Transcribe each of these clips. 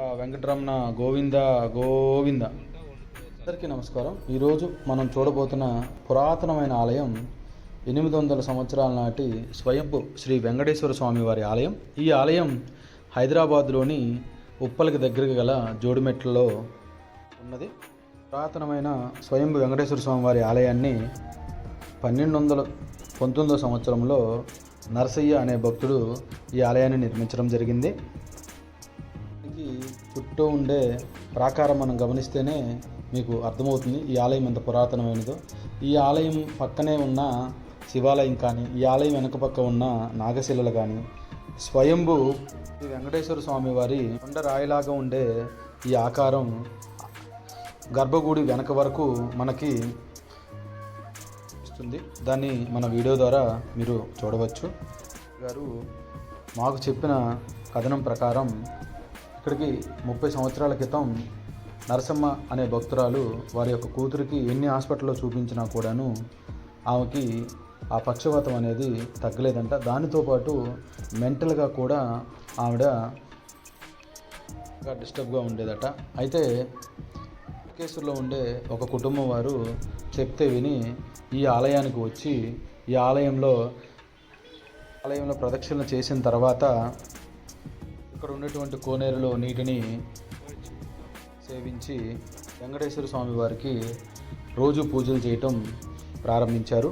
వెంకటరమణ గోవింద గోవింద. అందరికీ నమస్కారం. ఈరోజు మనం చూడబోతున్న పురాతనమైన ఆలయం ఎనిమిది వందల సంవత్సరాల నాటి స్వయంభు శ్రీ వెంకటేశ్వర స్వామి వారి ఆలయం. ఈ ఆలయం హైదరాబాద్లోని ఉప్పలకి దగ్గరగా గల జోడిమెట్లలో ఉన్నది. పురాతనమైన స్వయంభు వెంకటేశ్వర స్వామి వారి ఆలయాన్ని పన్నెండు వందల పంతొమ్మిదో సంవత్సరంలో నరసయ్య అనే భక్తుడు ఈ ఆలయాన్ని నిర్మించడం జరిగింది. ఆలయానికి చుట్టూ ఉండే ప్రాకారం మనం గమనిస్తేనే మీకు అర్థమవుతుంది ఈ ఆలయం ఎంత పురాతనమైనదో. ఈ ఆలయం పక్కనే ఉన్న శివాలయం కానీ ఈ ఆలయం వెనక పక్క ఉన్న నాగశిలలు కానీ స్వయంభు శ్రీ వెంకటేశ్వర స్వామి వారి కొండ రాయిలాగా ఉండే ఈ ఆకారం గర్భగుడి వెనక వరకు మనకి వస్తుంది. దాన్ని మన వీడియో ద్వారా మీరు చూడవచ్చు. గారు మాకు చెప్పిన కథనం ప్రకారం ఇక్కడికి ముప్పై సంవత్సరాల క్రితం నరసమ్మ అనే భక్తురాలు వారి యొక్క కూతురికి ఎన్ని హాస్పిటల్లో చూపించినా కూడాను ఆమెకి ఆ పక్షవాతం అనేది తగ్గలేదంట. దానితో పాటు మెంటల్గా కూడా ఆవిడ డిస్టర్బ్గా ఉండేదట. అయితే కేసులో ఉండే ఒక కుటుంబం వారు చెప్తే విని ఈ ఆలయానికి వచ్చి ఈ ఆలయంలో ఆలయంలో ప్రదక్షిణ చేసిన తర్వాత ఇక్కడ ఉన్నటువంటి కోనేరులో నీటిని సేవించి వెంకటేశ్వర స్వామి వారికి రోజు పూజలు చేయటం ప్రారంభించారు.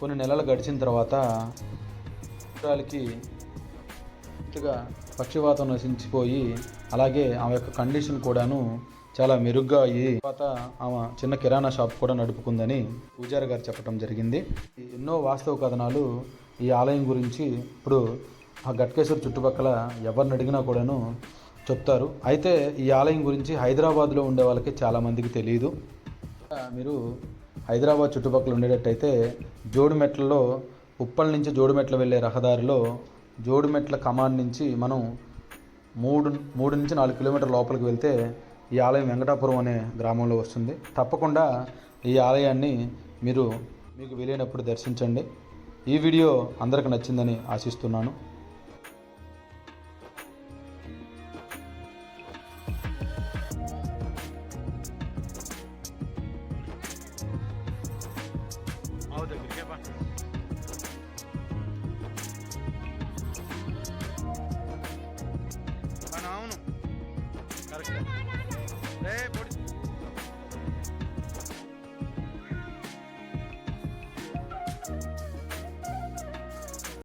కొన్ని నెలలు గడిచిన తర్వాత పుత్రాలకి పూర్తిగా పక్షివాతం నశించిపోయి అలాగే ఆమె యొక్క కండిషన్ కూడాను చాలా మెరుగ్గా అయ్యి తర్వాత ఆమె చిన్న కిరాణా షాప్ కూడా నడుపుకుందని పూజారి గారు చెప్పడం జరిగింది. ఎన్నో వాస్తవ కథనాలు ఈ ఆలయం గురించి ఇప్పుడు ఆ గట్కేశ్వర చుట్టుపక్కల ఎవరిని అడిగినా కూడాను చెప్తారు. అయితే ఈ ఆలయం గురించి హైదరాబాద్లో ఉండే వాళ్ళకి చాలామందికి తెలియదు. మీరు హైదరాబాద్ చుట్టుపక్కల ఉండేటట్టయితే జోడుమెట్లలో ఉప్పల్ నుంచి జోడుమెట్ల వెళ్ళే రహదారిలో జోడుమెట్ల కమాండ్ నుంచి మనం మూడు మూడు నుంచి నాలుగు కిలోమీటర్ లోపలికి వెళ్తే ఈ ఆలయం వెంకటాపురం అనే గ్రామంలో వస్తుంది. తప్పకుండా ఈ ఆలయాన్ని మీరు మీకు వీలైనప్పుడు దర్శించండి. ఈ వీడియో అందరికి నచ్చిందని ఆశిస్తున్నాను. Ahora te fijé,